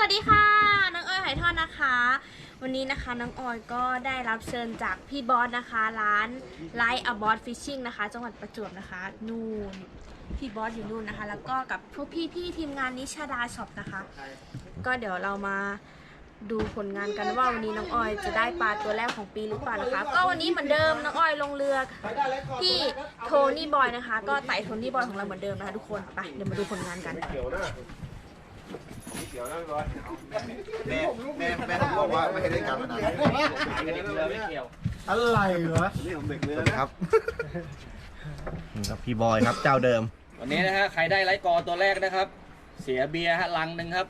วัสดีค่ะน้องออยไหทอดนะคะ วันนี้นะคะน้องออยก็ได้รับเชิญจากพี่บอสนะคะ ร้านไลท์อบอสฟิชชิ่งนะคะ จังหวัดประจวบนะคะ นู่นพี่บอสอยู่นู่นนะคะ แล้วก็กับพวกพี่ๆทีมงานนิชาดาช็อปนะคะ ก็เดี๋ยวเรามาดูผลงานกันว่าวันนี้น้องออยจะได้ปลาตัวแรกของปีหรือเปล่านะคะ ก็วันนี้เหมือนเดิมน้องออยลงเรือที่โทนี่บอยนะคะ ก็ไต่โทนี่บอยของเราเหมือนเดิมนะคะทุกคนไปเดี๋ยวมาดูผลงานกัน เขียวนะเขียวนะร้อยแม่แม่แม่ผมบอกว่าไม่ให้เล่นการพนันอะไรวะนี่ผมเด็กเรือนะครับนี่ครับพี่บอยครับเจ้าเดิม วันนี้นะฮะใครได้ไลฟ์กอตัวแรกนะครับ เสียเบียร์ฮะลังหนึ่งครับ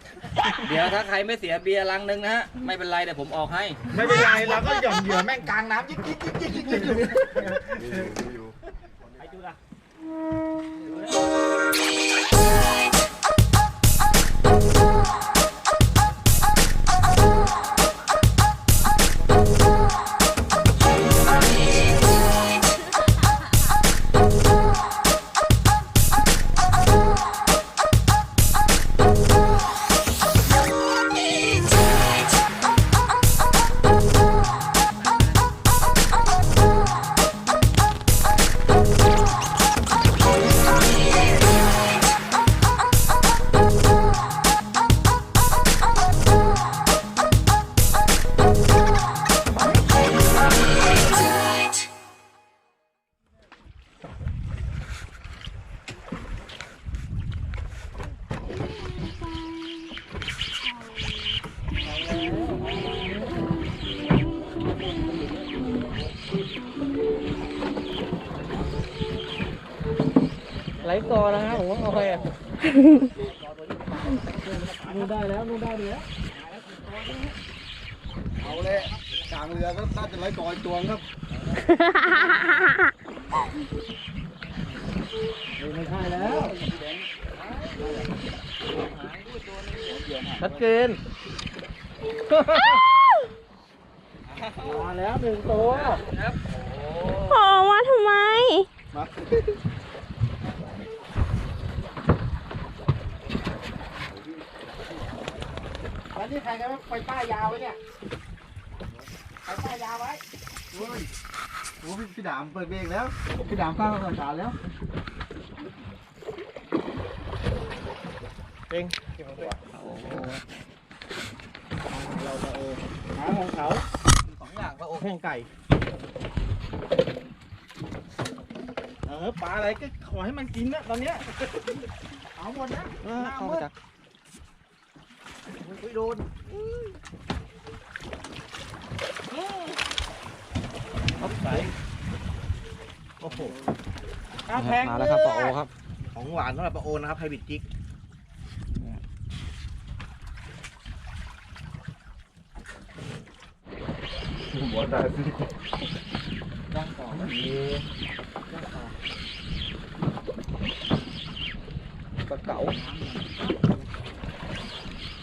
เดี๋ยวถ้าใครไม่เสียเบียร์ลังหนึ่งนะฮะไม่เป็นไรเดี๋ยวผมออกให้ ไม่เป็นไรเราก็หย่อนเหยื่อแม่งกลางน้ำยิกยิกยิกยิกยิกยิกอยู่ไล นู่นได้แล้วนู่นได้แล้วเอาเลยกลางเรือก็น่าจะไล่กอยตวงครับไม่ใช่แล้วชัดเจนมาแล้วหนึ่งตัวครับโอ้มาทำไม มา แล้ว นี่ใครกันไปป้ายยาวไว้เนี่ยไปป้ายยาวไว้โอ้ยโอ้พี่พี่ดามเปิดเบรกแล้ว พี่ดามป้ามาก่อนการแล้วเองหาของเขาสองอย่างก็โอแห้งไก่ เออปลาอะไรก็ขอให้มันกินนะตอนเนี้ยเอาหมดนะเออเข้ามาจาก ไม่โดนครับใสโอ้โหปลาแพงมาแล้วครับปลาโอครับ ของหวานสำหรับปลาโอนะครับไฮบริดจิกหัวได้สิตั้งต่อปลาเก๋า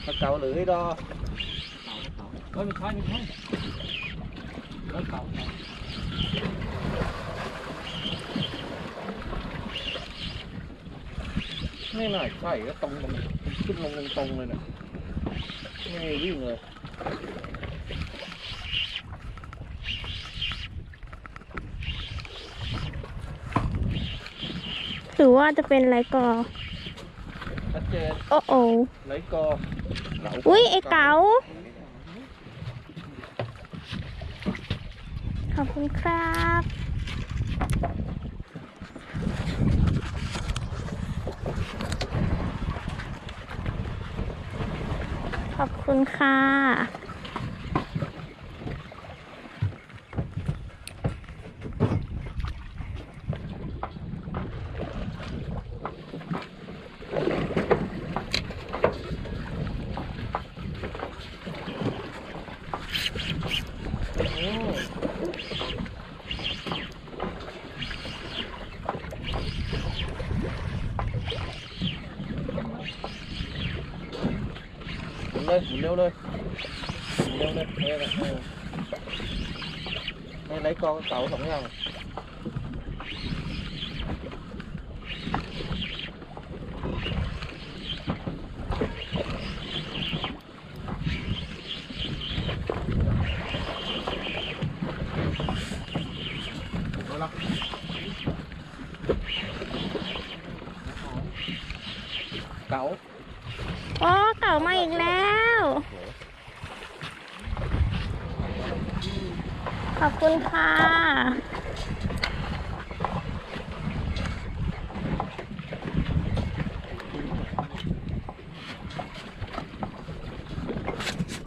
ปลาเก๋าหรือไอ้ดอเฮ้ยไม่ใช่ไม่ใช่ไลฟ์เก่าไม่น่าใช่ก็ตรงตรงขึ้นลงตรงๆเลยเนี่ยไม่มีวิ่งเลยหรือว่าจะเป็นไรกอชัดเจนโอ้โอไหลกอ อุ้ยไอ้เก๋าขอบคุณครับขอบคุณค่ะ หมุน เลยหมุนเร็วเลยหมุนเร็วเลยเออเออให้ไหลกอกับเก๋าสองอย่าง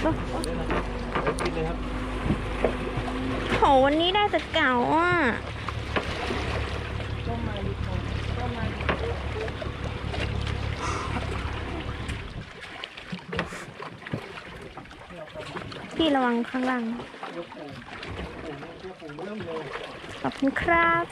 กินเลยครับโหวันนี้ได้แต่เก่าอะพี่ระวังข้างล่างขอบคุณครับ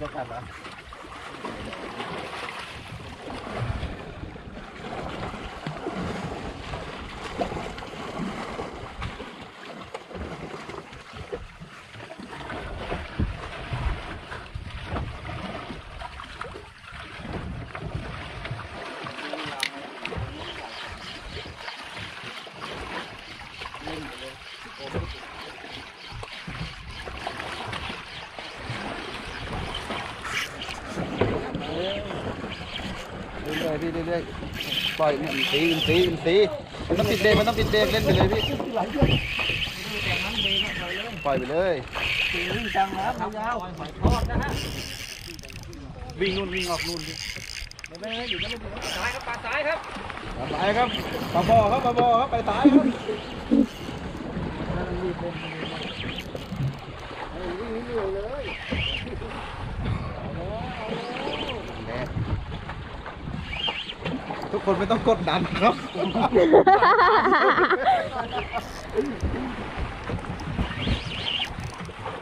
จะกัดเหรอ เรื่อยๆพี่เรื่อยๆ ปล่อยอินซีอินซีอินซีมันต้องปิดเบรกมันต้องปิดเบรกเล่นไปเลยพี่ปล่อยไปเลยจังแล้วครับยาวหอยหอยทอดนะฮะวิ่งนู่นวิ่งออกนู่นดิไม่ไม่ไม่อยู่ไม่อยู่ซ้ายครับปลาซ้ายครับไปครับปลาบอครับปลาบอครับไปซ้ายครับ ทุกคนไม่ต้องกดดันครับ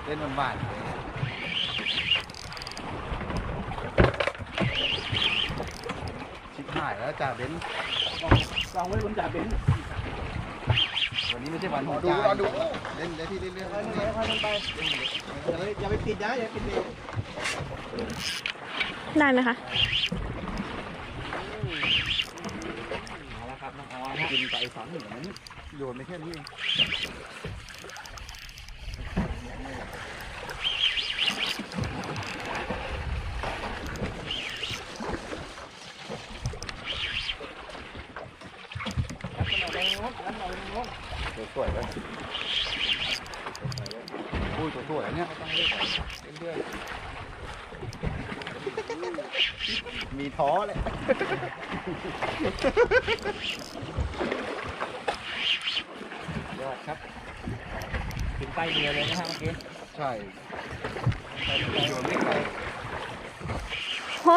เล่นหวานๆชิบหายแล้วจ่าเบนซ์ลองไว้บนจ่าเบนซ์วันนี้ไม่ใช่วันของดูจ่ารอดูเล่นได้ที่เรื่อยๆอย่าไปปิดนะอย่าปิดเบรกได้ไหมคะ เอาละครับน้องออนฮะ กินไปฝังเหมือนโยนไปแค่นี้เองตัวสวยเลยอุ้ยตัวสวยอันเนี่ยมีท้อเลยยอด ครับถึงใต้เรือเลยนะฮะเมื่อกี้ใช่โยนไม่ไกลโห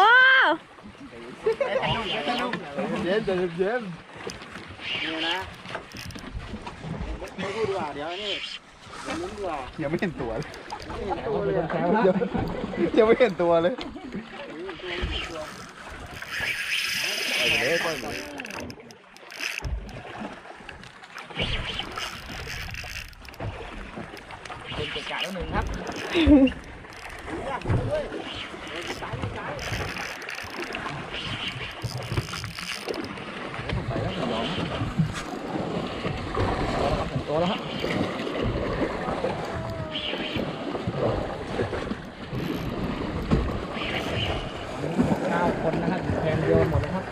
เย็นเย็นเย็นนี่นะไม่พูดดีกว่าเดี๋ยวนี่เดี๋ยวมุ้งดีกว่ายังไม่เห็นตัวเลยตัวเลยยังไม่เห็นตัวเลยปล่อยไปเลยปล่อยไปเลย to đó ข้าวคนนะฮะแทนโยนหมดนะครับ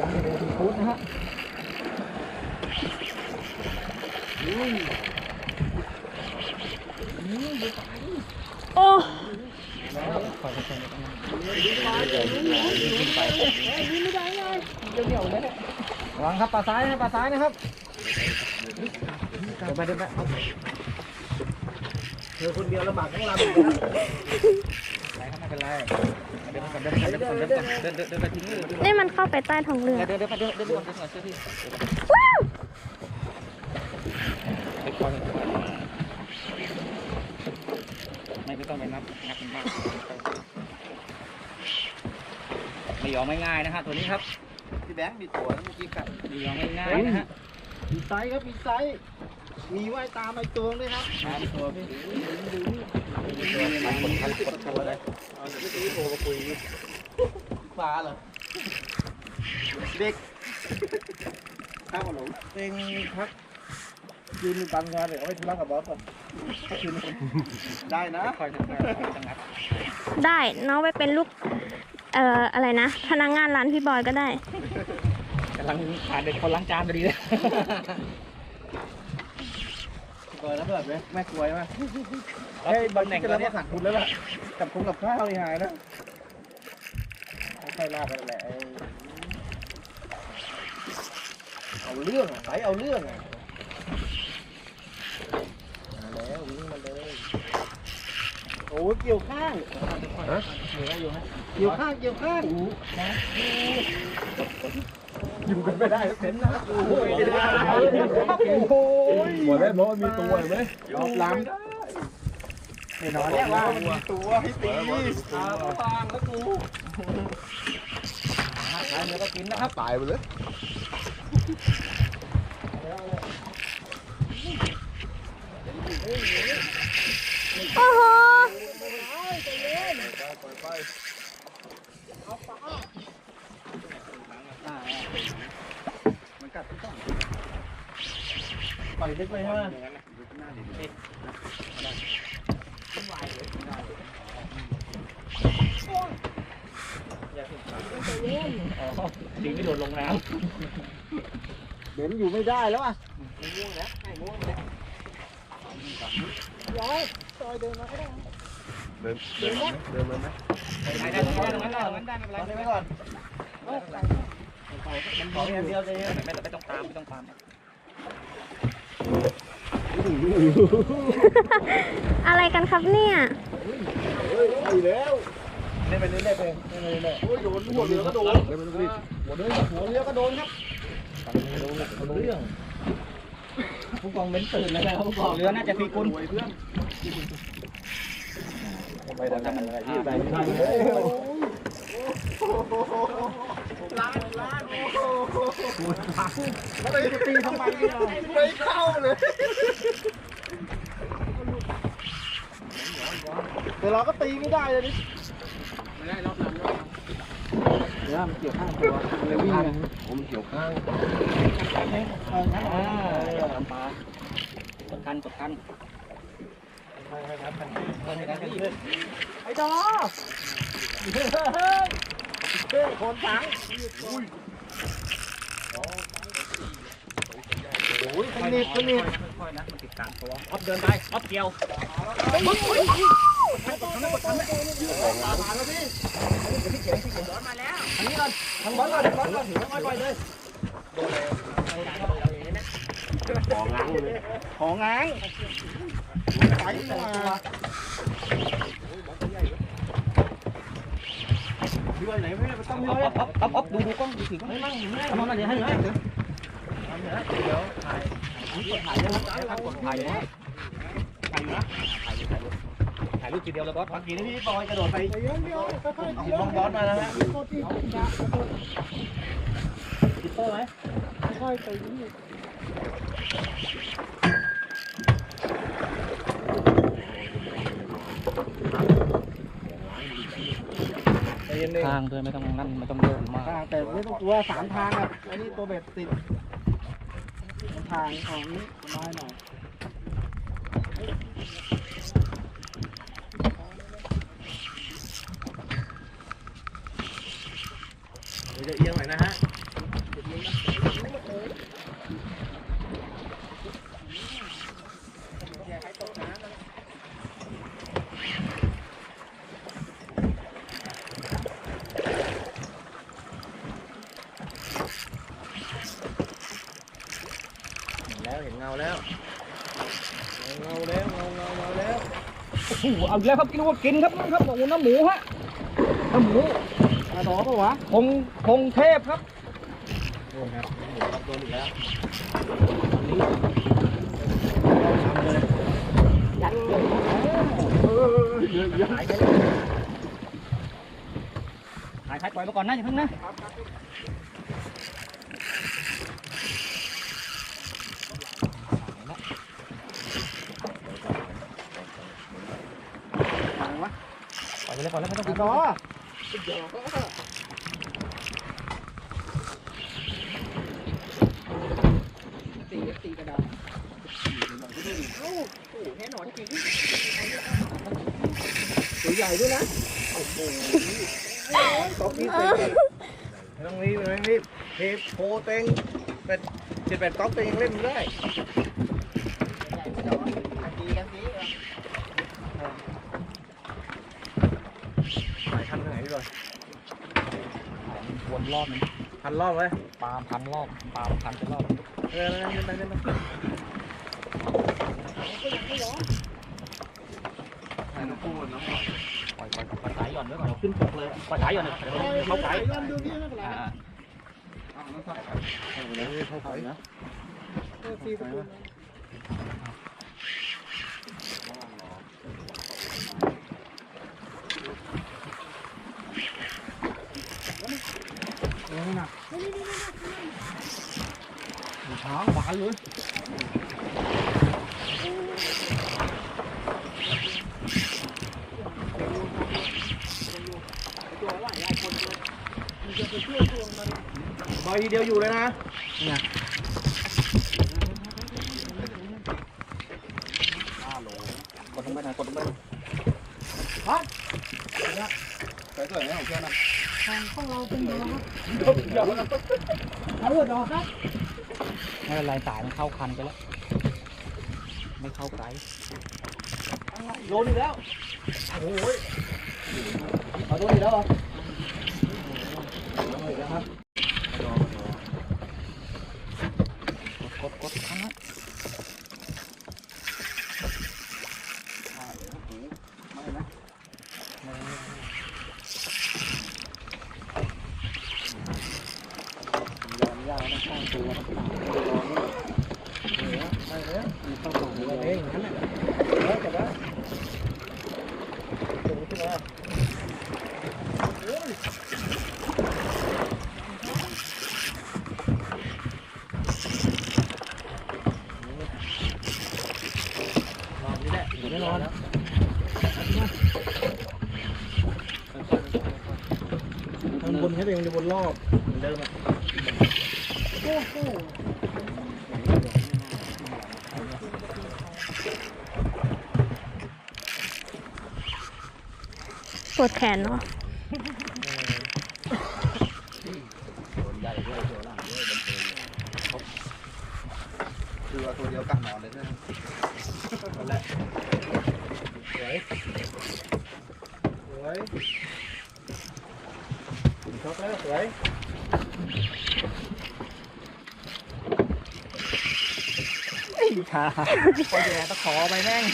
ร้านเดลิฟูดนะฮะ โอ้ระวังครับปลาซ้ายนะปลาซ้ายนะครับเดี๋ยวไปเดี๋ยวไปเธอคนเดียวลำบากทั้งลำเลยนะไม่เป็นไรเดินก่อนเดินก่อนเดินก่อนเดินก่อนเดินเดินเดินไปทิ้งเลยนี่มันเข้าไปใต้ท้องเรือ เดินเดินไปเดินเดินก่อนเดินก่อนเชื่อพี่ ง่ายนะฮะตัวนี้ครับพี่แบงค์มีตัวแล้วเมื่อกี้กัดไม่ยอมไม่ง่ายนะฮะมีไซส์ครับมีไซส์มีว่ายตามไอ้ตัวด้วยครับตามตัวพี่มันคนพันกดตัวเลยเอาเดี๋ยวพี่โทรมาคุยปลาเหรอเด็กข้าวขนมเองพักยืนตันงานเลยเอาไปธุระกับบอสก่อนคืนได้นะคอยจะจะงัดได้น้องไปเป็นลูก เอ่ออะไรนะพนักงานร้านพี่บอยก็ได้กำลังขาดเด็กคนล้างจานพอดีเลยก่อนแล้วแบบนี้แม่กลัวไหมเฮ้ยบางแหน่งก็เนี่ยขาดทุนแล้วล่ะกับคงกับข้าวนี่หายนะใครลาไปแหละเอาเรื่องใส่เอาเรื่องอะมาแล้ววิ่งมาเลย โอ้เกี่ยวข้างฮะเกี่ยวอยู่ฮะเกี่ยวข้างเกี่ยวข้างอยู่กันไม่ได้เต็มนะโอ้โหโอ้ยหมดแล้วเพราะมีตัวเห็นไหมยอมล้ำไม่นอนแล้วว่ามันมีตัวให้ตีตาฟางแล้วกูหาเนื้อก็กินนะครับตายไปเลยโอ้โห มันกัดที่ต้อง ปล่อยลึกเลยใช่ไหมดีไม่โดนลงน้เดี๋ยวอยู่ไม่ได้แล้วอะเดินเดินเดินเดินเลยไหมำได้ได้ตรงนั้นตรงนั้นตรงนั้นได้ไม่เป็นไรตอนนี้ไปก่อนมันขออย่างเดียวเลยไม่ไม่ต้องตามไม่ต้องตาม อะไรกันครับเนี่ยไปแล้วเล่นไปเรื่อยๆไปเล่นไปเรื่อยๆโอ้ยโดนหัวเรือก็โดนเดินไปตรงนี้หัวเรือหัวเรือก็โดนครับเรื่องผู้กองเม้นตื่นแล้วนะครับผู้กองเรือน่าจะฟีกุลไปทำอะไรที่ไปไม่ได้ ล้านล้านโอ้โหแล้วไปตีทำไมเนี่ยไม่เข้าเลยแต่เราก็ตีไม่ได้เลยนี่เดี๋ยวมันเกี่ยวข้างตัวเลยวิ่งไงผมเกี่ยวข้างอ่าปลากดคันกดคันไอ้ดอ เฮ้ยคนถังโอ้ยสนิทสนิทค่อยๆนะมันติดกลางตัวออฟเดินไปออฟเกี่ยวทางบอลก่อนบอลก่อนถือไม้ปล่อยเลยของง้างเลยของง้างไปมาพี่ว่าไหนไม่ได้ต้องออเยฟอะออฟออฟออฟดูดูกล้องดูถือกล้องไม่นั่งอยู่ไม่ได้ทำอะไรให้ให้เดี๋ย วถ่ายถ่ายยังถ่ายกดถ่ายนะถ่ายนะถ่ายรูปทีเดียวเลยบอสเมื่อกี้นี่พี่บอยกระโดดไปเห็นบอลบอลมาแล้วฮะคิปเปอร์ไหมค่อยไป นี่ทางด้วยไม่ต้องนั่นไม่ต้องเดินมากทาแต่ไม่ต้องกลัวสามทางอะอันนี้ตัวเบ็ดติดทางของนี้น้อยหน่อยเดี๋ยวจะเอียงหน่อยนะฮะ แล้วเงาแล้วเงาเงาเงาแล้ว โอ้โห เอาอีกแล้วครับกินว่ากินครับครับบอกว่าน้ำหมูฮะน้ำหมูมาดอกก็วะคงคงเทพครับโดนครับโดนอีกแล้วเยอะเยอะหายไปเลยหายหายปล่อยมาก่อนนะอย่าเพิ่งนะปล่ อยไปเลยก่อนแล้วไม่ต้องกินดอตัวใหญ่ด้วยนะโอ้โหต๊อกนี่เต็งไม่ต้องรีบไม่ต้องรีบเทโพเต็งเป็ดเจ็ดแปดต๊อกเต็งยังเล่นไม่ได้หลายพันไหนดีกว่า วนรอบนึงพันรอบไหมปาล์มพันรอบปาล์มพันเป็นรอบเออเล่นไปเล่นไปปล่อยปล่อยปล่อยสายหย่อนไว้ก่อนขึ้นปกเลยปล่อยสายหย่อนเลยเดี๋ยวเขาสายอ่าเข้าไปนะช้างหวานเลยบอยทีเดียวอยู่เลยนะกดลงไปหน่อยกดลงไปใส่สวยไหมของเพื่อนนะ ไม่เป็นไรสายมันเข้าคันไปแล้ว ไม่เข้าไกลโดนอีกแล้วโอ้ยเอาตัวนี้แล้วเหรอกดกดคันนะ เองนั่นแหละแล้วแต่ว่าโดนขึ้นมา รอบนี้แหละอยู่แน่นอนแล้ว ทางบนแค่เองจะบน รอบเหมือนเดิมอะปวดแขนเนาะคือว่าตัวเดียวกัดนอนเลยนะสวยสวย ช็อกแล้วสวยค่ะปล่อยแย่ตะขอไปแม่ง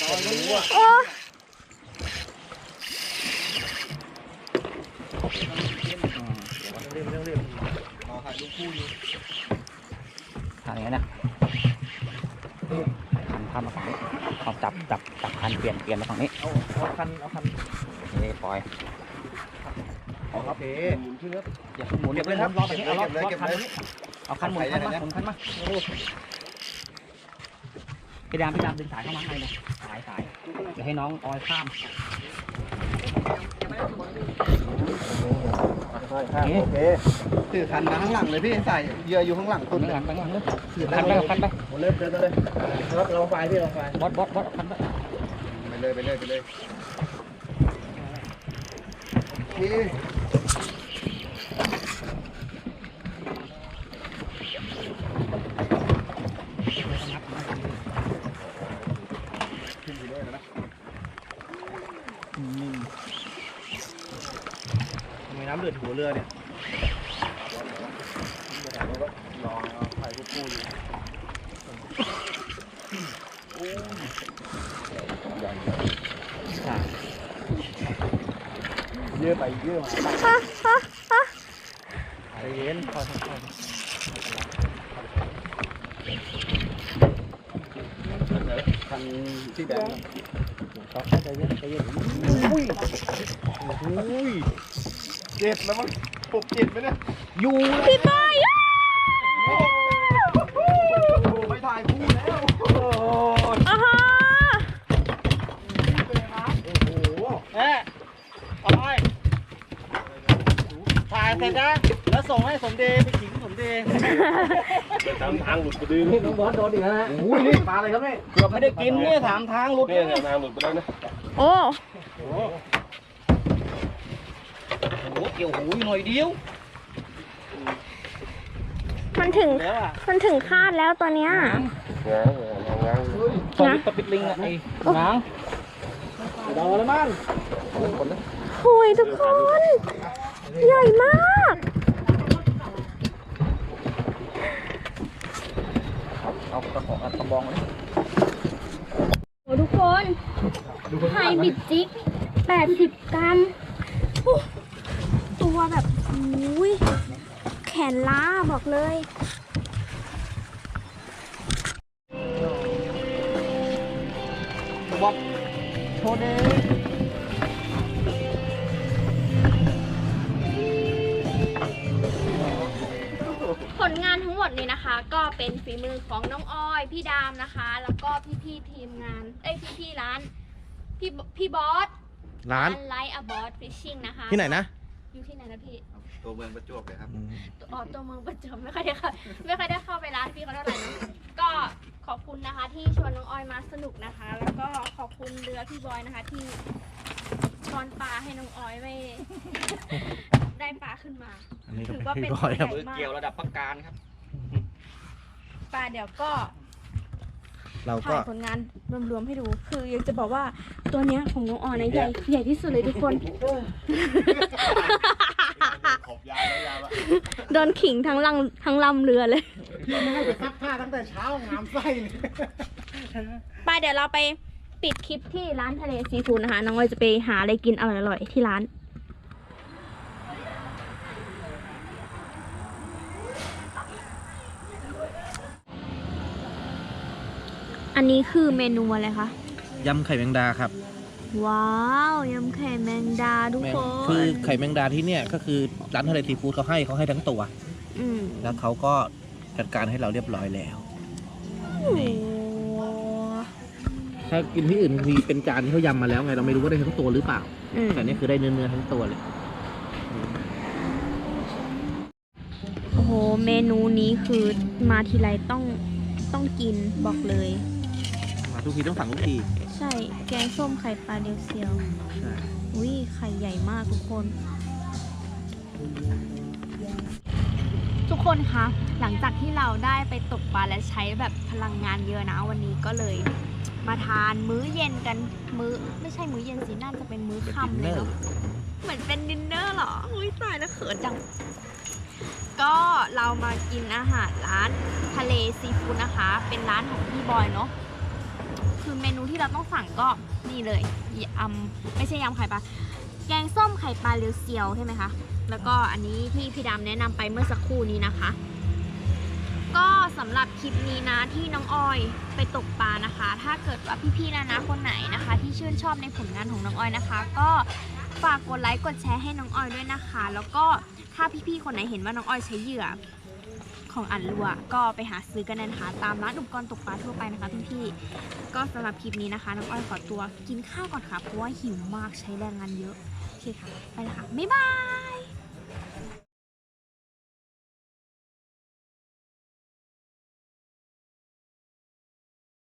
ตอนนี้อะโอ้เรียบเรียบเรียบรอถ่ายรูปคู่อยู่ทางนี้นะคันข้ามมาฝั่งนี้เอาจับจับจับคันเปลี่ยนเปลี่ยนมาฝั่งนี้ เอาเอาคันเอาคันนี่ปล่อย โอเคขึ้นแล้วอย่าเพิ่งหมุนอย่าเพิ่งหมุนรอไปนี้เอารอบรอบคันนี้เอาคันหมุนคันมาหมุนคันมาพี่ดามพี่ดามดึงสายเข้ามาให้เลยสายสายเดี๋ยวให้น้องออยข้ามโอเคถือคันมาข้างหลังเลยพี่ใส่เหยื่ออยู่ข้างหลังคตุนนหเลยลังไปข้างหลังเลยคันไปคันไปผมเริ่มเดินเลยครับลองไฟพี่ลองไฟบอสบอสบอสคันไปไปเลยไปเลยไปเลยโอเคขึ้นไปเลยนะ ทำไมน้ำเดือดหัวเรือเนี่ยลองถ่ายรูเยอะไปเยอะมาใจเย็นค่อยคันที่แดง ครับใจเย็นใจเย็นอุ้ยอุ้ยเจ็ดแล้วมั้งหกเจ็ดไหมเนี่ยอยู่พี่บอยอะไม่ถ่ายคู่แล้วโอ้โหอ่าฮะเอ๊ะออยถ่ายเสร็จนะแล้วส่งให้สมเด็จไปขิงสมเด็จตามทางหลุดไปดื้อน้องบอสโดนอีกแล้วฮะอุ้ยนี่ปลาอะไรครับเนี่ยเกือบไม่ได้กินเนี่ยถามทางหลุดเนี่ยทางหลุดไปแล้วนะโอ้โอ้โหเกี่ยวหูหน่อยเดียว มันถึงแล้วอะมันถึงคาดแล้วตัวเนี้ยง้างง้างสวิตปะปิดลิงอะไอ้หางเดาแล้วมั้งโอ้ยทุกคน ใหญ่มาก เอา กระของอัดกระบองเลยโอ้ทุกคนไข่บิดจิก80 กรัมโอ้ตัวแบบอุ้ยแขนล้าบอกเลยบ๊อบโชว์เด้ มดนี้นะคะ ก็เป็นฝีมือของน้องอ้อย พี่ดามนะคะ แล้วก็พี่ๆทีมงาน เอ้ยพี่ๆร้าน พี่บพี่บอสร้านไลท์อบอสฟิชชิ่งนะคะที่ไหนนะ อยู่ที่ไหนนะพี่ตัวเมืองประจวบเลยครับตัวอ๋อตัวเมืองประจวบไม่ค่อยได้เข้าไม่ค่อยได้เข้าไปร้านพี่เขาเท่าไหร่นะก็ขอบคุณนะคะ ที่ชวนน้องออยมาสนุกนะคะ แล้วก็ขอบคุณเรือพี่บอยนะคะ ที่ช้อนปลาให้น้องออยไม่ได้ปลาขึ้นมา อันนี้ก็ถือเป็นว่าพี่เป็นบอยครับ มือเกี่ยวระดับประการครับ ปลาเดี๋ยวก็เราก็ถ่ายผลงานรวมๆให้ดู คืออยากจะบอกว่าตัวเนี้ยของน้องออยนะใหญ่ใหญ่ที่สุดเลยทุกคน ขอบยาวแล้วยาวแล้วโดนขิงทั้งลังทั้งลำเรือเลย พี่ไม่ให้ไปซักผ้าตั้งแต่เช้างามไส้เลยไปเดี๋ยวเราไปปิดคลิปที่ร้านทะเลซีฟู้ดนะคะ น้องออยจะไปหาอะไรกินอร่อยๆที่ร้าน อันนี้คือเมนูอะไรคะ ยำไข่แมงดาครับ ว้าวยำไข่แมงดาทุกแมงคคือนไข่แมงดาที่เนี่ยก็คือร้านทะเลซีฟู้ดเขาให้เขาให้ทั้งตัว อืมแล้วเขาก็จัดการให้เราเรียบร้อยแล้วโอ้ถ้ากินที่อื่นบางทีเป็นจานที่เขายำมาแล้วไงเราไม่รู้ว่าได้ทั้งตัวหรือเปล่า อืมแต่นี่คือได้เนื้อเนื้อทั้งตัวเลย โอ้โหเมนูนี้คือมาทีไรต้องต้องกินบอกเลยมา ทุกทีต้องสั่งทุกทีใช่ แกงส้มไข่ปลาเดียวเซียว ใช่อุ้ยไข่ใหญ่มากทุกคน ทุกคนคะ หลังจากที่เราได้ไปตกปลาและใช้แบบพลังงานเยอะนะ วันนี้ก็เลยมาทานมื้อเย็นกัน มื้อไม่ใช่มื้อเย็นสิน่าจะเป็นมื้อเป็นค่ำดินเลเนยอร์เนาะเหมือนเป็นดินเนอร์เหรอ อุ้ยตายแล้วเขินจัง ก็เรามากินอาหารร้านทะเลซีฟู้ดนะคะ เป็นร้านของพี่บอยเนาะ คือเมนูที่เราต้องสั่งก็นี่เลยยำไม่ใช่ยำไข่ปลาแกงส้มไข่ปลาเลียวเซียวใช่ไหมคะ แล้วก็อันนี้ที่พี่ดำแนะนำไปเมื่อสักครู่นี้นะคะ ก็สำหรับคลิปนี้นะที่น้องออยไปตกปลานะคะ ถ้าเกิดว่าพี่ๆนะนะคนไหนนะคะ ที่ชื่นชอบในผลงานของน้องออยนะคะ ก็ฝากกดไลค์กดแชร์ให้น้องออยด้วยนะคะ แล้วก็ถ้าพี่ๆคนไหนเห็นว่าน้องออยใช้เหยื่อ ของอันลัวก็ไปหาซื้อกันนะคะ ตามร้านอุปกรณ์ตกปลาทั่วไปนะคะพี่ๆก็สำหรับคลิปนี้นะคะน้องอ้อยขอตัวกินข้าวก่อนค่ะเพราะว่าหิวมากใช้แรงงานเยอะโอเคค่ะไปแล้วค่ะบ๊ายบาย